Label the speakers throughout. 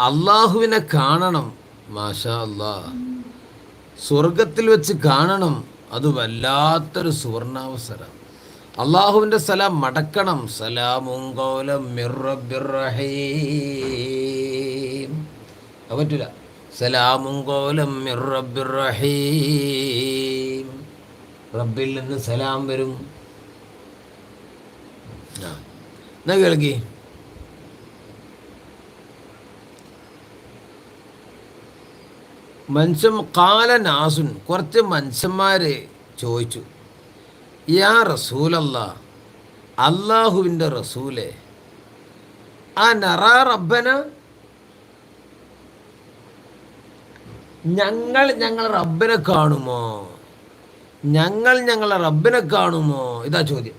Speaker 1: അള്ളാഹുവിനെ കാണണം. മാഷാ അല്ലാ സ്വർഗത്തിൽ വെച്ച് കാണണം. അത് വല്ലാത്തൊരു സുവർണാവസരം. അള്ളാഹുവിന്റെ സലാം മടക്കണം. സലാമും പറ്റൂല. സലാമും കോലം റബ്ബിൽ നിന്ന് സലാം വരും. എന്നാ കേൾക്കി? മനുഷ്യൻ കാല നാസുൻ കുറച്ച് മനുഷ്യന്മാർ ചോദിച്ചു യാ റസൂലല്ല അള്ളാഹുവിന്റെ റസൂലെ ആ നറാ റബ്ബന? ഞങ്ങൾ ഞങ്ങളെ റബ്ബനെ കാണുമോ? ഞങ്ങൾ ഞങ്ങളെ റബ്ബനെ കാണുമോ? ഇതാ ചോദ്യം.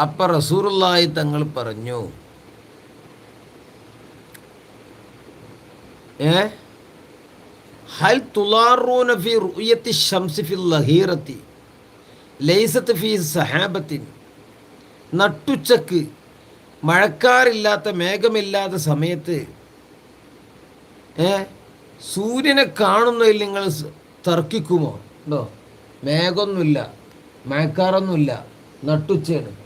Speaker 1: അപ്പൊ റസൂറുള്ളായി തങ്ങൾ പറഞ്ഞു ഷംസി ലഹീറത്തി. നട്ടുച്ചക്ക് മഴക്കാറില്ലാത്ത മേഘമില്ലാത്ത സമയത്ത് ഏ? സൂര്യനെ കാണുന്നതിൽ നിങ്ങൾ തർക്കിക്കുമോ? ഉണ്ടോ? മേഘമൊന്നുമില്ല മഴക്കാറൊന്നുമില്ല നട്ടുച്ചയാണ്.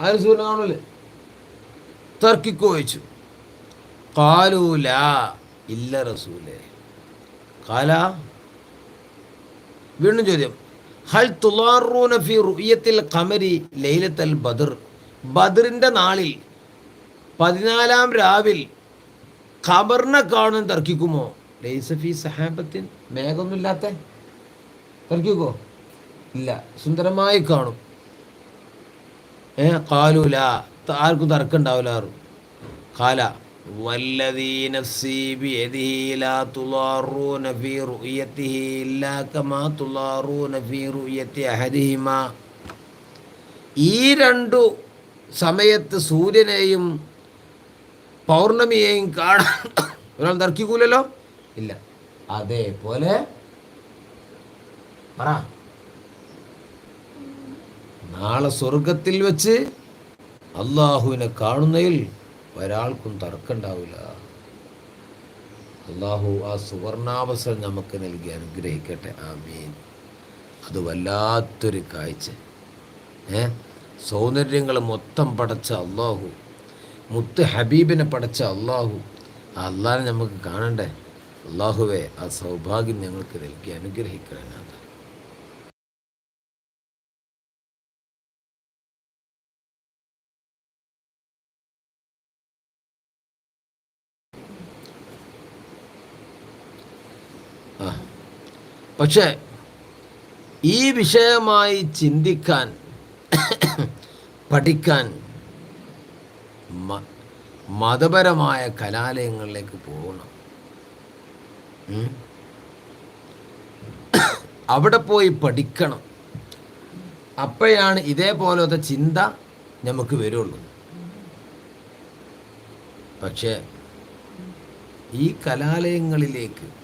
Speaker 1: ആരും സൂര്യനെ കാണില്ലേ തർക്കിക്കോ ചോദിച്ചു. കാലൂല ഇല്ല റസൂലേ കാല വീണ്ടും ചോദ്യം. ഹൽ തുലാറൂന ഫി റുയത്തിൽ ഖമരി ലൈലത്തൽ ബദർ. ബദറിന്റെ നാളിൽ പതിനാലാം രാവിൽ ഖബറിനെ കാണും തർക്കിക്കുമോ? ലൈസഫി സഹാബത്തിൻ മേഘമൊന്നുമില്ലാത്ത? തർക്കിക്കോ ഇല്ല സുന്ദരമായി കാണും. ഏ കാലൂല ആർക്കും തർക്കമുണ്ടാവില്ല ആരും കാല والذي نفسي بيده لا تضارون في رؤيته إلا كما تضارون في رؤية أحدهما ഈ രണ്ടു സമയത്ത് സൂര്യനെയും പൗർണമിയെയും കാണാൻ ഒരാൾ തർക്കിക്കൂലല്ലോ ഇല്ല അതേപോലെ പറ നാളെ സ്വർഗത്തിൽ വെച്ച് അള്ളാഹുവിനെ കാണുന്നതിൽ ഒരാൾക്കും തർക്കമുണ്ടാവില്ല. അള്ളാഹു ആ സുവർണാവസരം നമുക്ക് നൽകി അനുഗ്രഹിക്കട്ടെ. ആമീൻ. അത് വല്ലാത്തൊരു കാഴ്ച. ഏ? സൗന്ദര്യങ്ങൾ മൊത്തം പടച്ച അള്ളാഹു മുത്ത് ഹബീബിനെ പടച്ച അള്ളാഹു ആ അള്ളാഹിനെ നമുക്ക് കാണണ്ടേ? അള്ളാഹുവെ ആ സൗഭാഗ്യം ഞങ്ങൾക്ക് നൽകി അനുഗ്രഹിക്കണേ പക്ഷേ ഈ വിഷയമായി ചിന്തിക്കാൻ പഠിക്കാൻ മതപരമായ കലാലയങ്ങളിലേക്ക് പോകണം. അവിടെ പോയി പഠിക്കണം. അപ്പോഴാണ് ഇതേപോലത്തെ ചിന്ത നമുക്ക് വരുള്ളൂ. പക്ഷേ ഈ കലാലയങ്ങളിലേക്ക്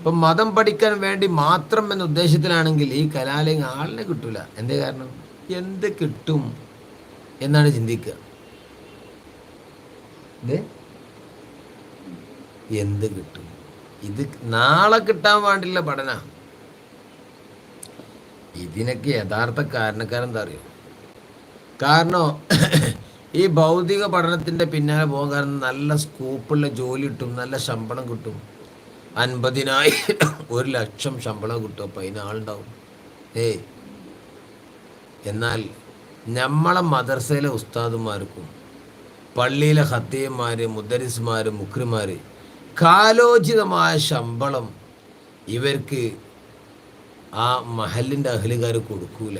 Speaker 1: ഇപ്പം മതം പഠിക്കാൻ വേണ്ടി മാത്രം എന്ന ഉദ്ദേശത്തിലാണെങ്കിൽ ഈ കലാലയം ആളിനെ കിട്ടൂല. എന്തേ കാരണം? എന്ത് കിട്ടും എന്നാണ് ചിന്തിക്കുക. എന്ത് കിട്ടും? ഇത് നാളെ കിട്ടാൻ വേണ്ടിയുള്ള പഠന. ഇതിനൊക്കെ യഥാർത്ഥ കാരണക്കാരൻ എന്താ അറിയോ? കാരണം ഈ ഭൗതിക പഠനത്തിന്റെ പിന്നാലെ പോകാൻ നല്ല സ്കൂപ്പുള്ള ജോലി കിട്ടും നല്ല ശമ്പളം കിട്ടും. അൻപതിനായിരം. ഒരു ലക്ഷം ശമ്പളം കിട്ടും. അപ്പം അതിന് ആളുണ്ടാവും. ഏയ്. എന്നാൽ നമ്മളെ മദർസയിലെ ഉസ്താദുമാർക്കും പള്ളിയിലെ ഹത്തീയന്മാർ മുദ്ദരിസ്മാർ മുക്രിമാർ കാലോചിതമായ ശമ്പളം ഇവർക്ക് ആ മഹലിന്റെ അഹലുകാർ കൊടുക്കൂല.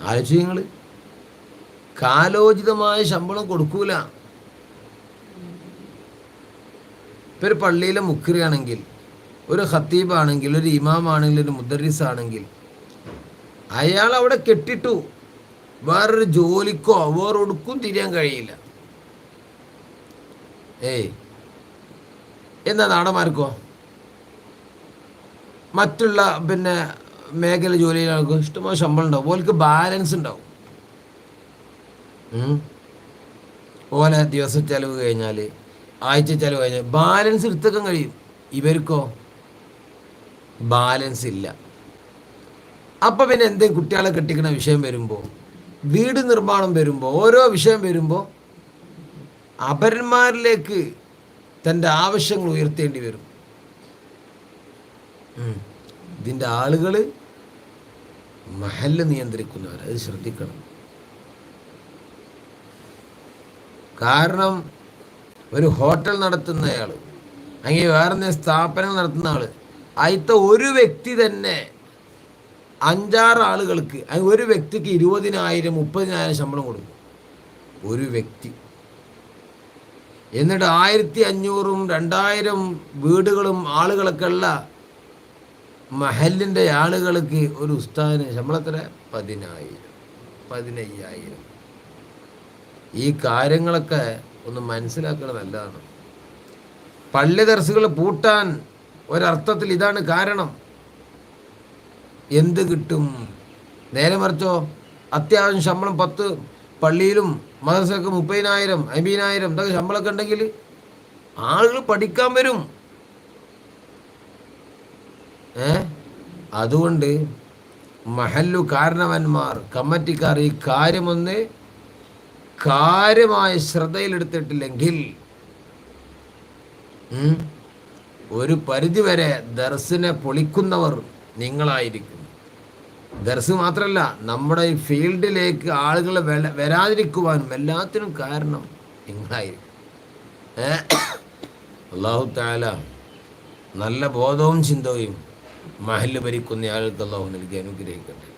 Speaker 1: ആലോചിച്ച് നിങ്ങൾ കാലോചിതമായ ശമ്പളം കൊടുക്കൂല. ഇപ്പം ഒരു പള്ളിയിലെ മുക്രിയാണെങ്കിൽ ഒരു ഖത്തീബാണെങ്കിൽ ഒരു ഇമാമാണെങ്കിൽ ഒരു മുദ്ദരിസ് ആണെങ്കിൽ അയാൾ അവിടെ കെട്ടിട്ടു. വേറൊരു ജോലിക്കോ വേറൊടുക്കും തിരിയാൻ കഴിയില്ല. ഏയ് എന്നാ നാടന്മാർക്കോ? മറ്റുള്ള പിന്നെ മേഖല ജോലി ചെയ്യുന്ന ആൾക്ക് ഇഷ്ടമായ ശമ്പളം ഉണ്ടാവും. ഓൽക്ക് ബാലൻസ് ഉണ്ടാവും. ഓലെ ദിവസ ചെലവ് കഴിഞ്ഞാൽ ആഴ്ച ചിലവ് കഴിഞ്ഞാൽ ബാലൻസ് എടുത്തേക്കാൻ കഴിയും. ഇവർക്കോ? ബാലൻസ് ഇല്ല. അപ്പം പിന്നെ എന്തെങ്കിലും കുട്ടികളെ കെട്ടിക്കണ വിഷയം വരുമ്പോൾ വീട് നിർമ്മാണം വരുമ്പോൾ ഓരോ വിഷയം വരുമ്പോൾ അപരന്മാരിലേക്ക് തന്റെ ആവശ്യങ്ങൾ ഉയർത്തേണ്ടി വരും. ഇതിന്റെ ആളുകൾ മഹൽ നിയന്ത്രിക്കുന്നവർ അത് ശ്രദ്ധിക്കണം. കാരണം ഒരു ഹോട്ടൽ നടത്തുന്നയാൾ അല്ലെങ്കിൽ വേറെ സ്ഥാപനങ്ങൾ നടത്തുന്ന ആൾ അതിലത്തെ ഒരു വ്യക്തി തന്നെ അഞ്ചാറ് ആളുകൾക്ക് ഒരു വ്യക്തിക്ക് ഇരുപതിനായിരം മുപ്പതിനായിരം ശമ്പളം കൊടുക്കും. ഒരു വ്യക്തി. എന്നിട്ട് ആയിരത്തി അഞ്ഞൂറും രണ്ടായിരം വീടുകളും ആളുകളൊക്കെ ഉള്ള മഹലിന്റെ ആളുകൾക്ക് ഒരു ഉസ്താദിന് ശമ്പളത്തിന് പതിനായിരം പതിനയ്യായിരം. ഈ കാര്യങ്ങളൊക്കെ ഒന്ന് മനസ്സിലാക്കുന്നത് നല്ലതാണ്. പള്ളി ദർസുകൾ പൂട്ടാൻ ഒരർത്ഥത്തിൽ ഇതാണ് കാരണം. എന്ത് കിട്ടും? നേരെ മറിച്ചോ അത്യാവശ്യം ശമ്പളം പത്ത് പള്ളിയിലും മദർസൊക്കെ മുപ്പതിനായിരം അമ്പതിനായിരം ഇതൊക്കെ ശമ്പളമൊക്കെ ഉണ്ടെങ്കിൽ ആളുകൾ പഠിക്കാൻ വരും. ഏ? അതുകൊണ്ട് മഹല്ലു കാരണവന്മാർ കമ്മിറ്റിക്കാർ ഈ കാര്യമൊന്ന് കാര്യമായ ശ്രദ്ധയിലെടുത്തിട്ടില്ലെങ്കിൽ ഒരു പരിധിവരെ ദർസിനെ പൊളിക്കുന്നവർ നിങ്ങളായിരിക്കും. ദർസ് മാത്രമല്ല നമ്മുടെ ഈ ഫീൽഡിലേക്ക് ആളുകൾ വര- വരാതിരിക്കുവാനും എല്ലാത്തിനും കാരണം നിങ്ങളായിരിക്കും. അള്ളാഹു താല നല്ല ബോധവും ചിന്തയും മഹൽ ഭരിക്കുന്ന ആൾക്ക് അള്ളാഹു നൽകി അനുഗ്രഹിക്കട്ടെ.